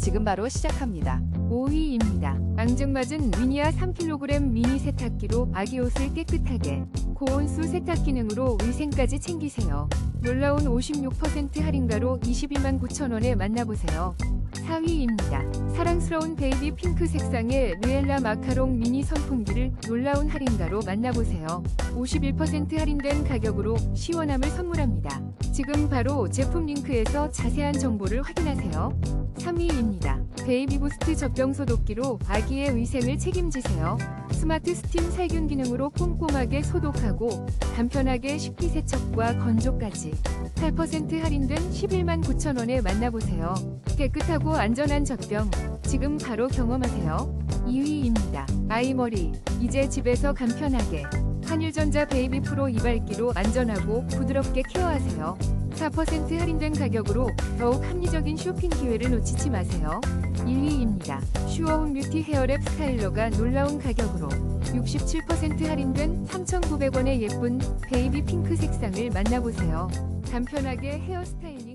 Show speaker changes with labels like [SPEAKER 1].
[SPEAKER 1] 지금 바로 시작합니다.
[SPEAKER 2] 5위입니다. 앙증맞은 미니아 3kg 미니 세탁기로 아기 옷을 깨끗하게 고온수 세탁 기능으로 위생까지 챙기세요. 놀라운 56% 할인가로 22만 9천원에 만나보세요. 4위입니다. 사랑스러운 베이비 핑크 색상의 르엘라 마카롱 미니 선풍기를 놀라운 할인가로 만나보세요. 51% 할인된 가격으로 시원함을 선물합니다. 지금 바로 제품 링크에서 자세한 정보를 확인하세요. 3위입니다. 베이비 부스트 젖병 소독기로 아기의 위생을 책임지세요. 스마트 스팀 살균 기능으로 꼼꼼하게 소독하고 간편하게 식기 세척과 건조까지 8% 할인된 11만 9천 원에 만나보세요. 깨끗하고 안전한 젖병 지금 바로 경험하세요. 2위입니다. 아이머리 이제 집에서 간편하게 한일전자 베이비 프로 이발기로 안전하고 부드럽게 케어하세요. 4% 할인된 가격으로 더욱 합리적인 쇼핑 기회를 놓치지 마세요. 1위입니다. 슈어운 뷰티 헤어랩 스타일러가 놀라운 가격으로 67% 할인된 3,900원의 예쁜 베이비 핑크 색상을 만나보세요. 간편하게 헤어 스타일링